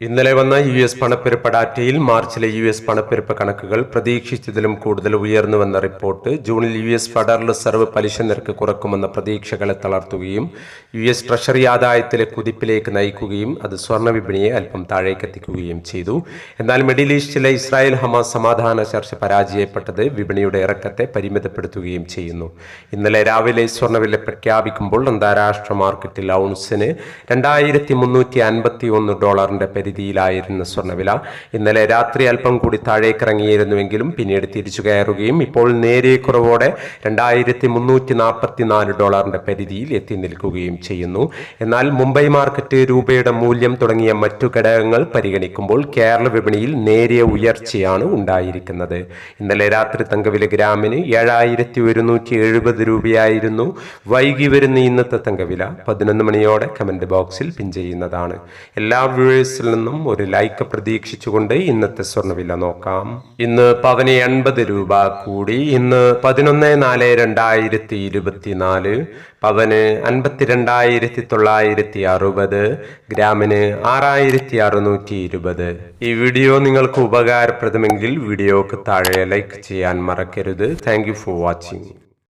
ഇന്നലെ വന്ന U S പണപ്പെരുപ്പ ഡാറ്റയിൽ മാർച്ചിലെ യു എസ് പണപ്പെരുപ്പ് കണക്കുകൾ പ്രതീക്ഷിച്ചതിലും കൂടുതൽ ഉയർന്നുവെന്ന റിപ്പോർട്ട് ജൂണിൽ യു എസ് ഫെഡറൽ റിസർവ് പലിശ നിരക്ക് കുറക്കുമെന്ന പ്രതീക്ഷകളെ തളർത്തുകയും യു എസ് ട്രഷറി ആദായത്തിലെ കുതിപ്പിലേക്ക് നയിക്കുകയും അത് സ്വർണ വിപണിയെ അല്പം താഴേക്കെത്തിക്കുകയും ചെയ്തു. എന്നാൽ മിഡിൽ ഈസ്റ്റിലെ ഇസ്രായേൽ ഹമാസ് സമാധാന ചർച്ച പരാജയപ്പെട്ടത് വിപണിയുടെ ഇറക്കത്തെ പരിമിതപ്പെടുത്തുകയും ചെയ്യുന്നു. ഇന്നലെ രാവിലെ സ്വർണവില പ്രഖ്യാപിക്കുമ്പോൾ അന്താരാഷ്ട്ര മാർക്കറ്റിൽ ഔൺസിന് രണ്ടായിരത്തി മുന്നൂറ്റി അൻപത്തി ഒന്ന് ഡോളറിന്റെ പരിധിയിലായിരുന്ന സ്വർണവില ഇന്നലെ രാത്രി അല്പം കൂടി താഴേക്കിറങ്ങിയിരുന്നുവെങ്കിലും പിന്നീട് തിരിച്ചു കയറുകയും ഇപ്പോൾ നേരിയ കുറവോടെ രണ്ടായിരത്തി മുന്നൂറ്റി നാൽപ്പത്തി നാല് ഡോളറിന്റെ പരിധിയിൽ എത്തി നിൽക്കുകയും ചെയ്യുന്നു. എന്നാൽ മുംബൈ മാർക്കറ്റ് രൂപയുടെ മൂല്യം തുടങ്ങിയ മറ്റു ഘടകങ്ങൾ പരിഗണിക്കുമ്പോൾ കേരള വിപണിയിൽ നേരിയ ഉയർച്ചയാണ് ഉണ്ടായിരിക്കുന്നത്. ഇന്നലെ രാത്രി തങ്കവില ഗ്രാമിന് ഏഴായിരത്തി ഒരുന്നൂറ്റി എഴുപത് രൂപയായിരുന്നു. വൈകി വരുന്ന ഇന്നത്തെ തങ്കവില പതിനൊന്ന് മണിയോടെ കമന്റ് ബോക്സിൽ പിൻ ചെയ്യുന്നതാണ്. എല്ലാ വ്യൂവേഴ്സിൽ നിന്നും ഒരു ലൈക്ക് പ്രതീക്ഷിച്ചുകൊണ്ട് ഇന്നത്തെ സ്വർണവില നോക്കാം. ഇന്ന് പവന് എൺപത് രൂപ കൂടി. ഇന്ന് പതിനൊന്ന് നാല് രണ്ടായിരത്തി ഇരുപത്തിനാല്. പവന് അൻപത്തിരണ്ടായിരത്തി തൊള്ളായിരത്തി അറുപത്. ഗ്രാമിന് ആറായിരത്തി അറുന്നൂറ്റി ഇരുപത്. ഈ വീഡിയോ നിങ്ങൾക്ക് ഉപകാരപ്രദമെങ്കിൽ വീഡിയോക്ക് താഴെ ലൈക്ക് ചെയ്യാൻ മറക്കരുത്. Thank for watching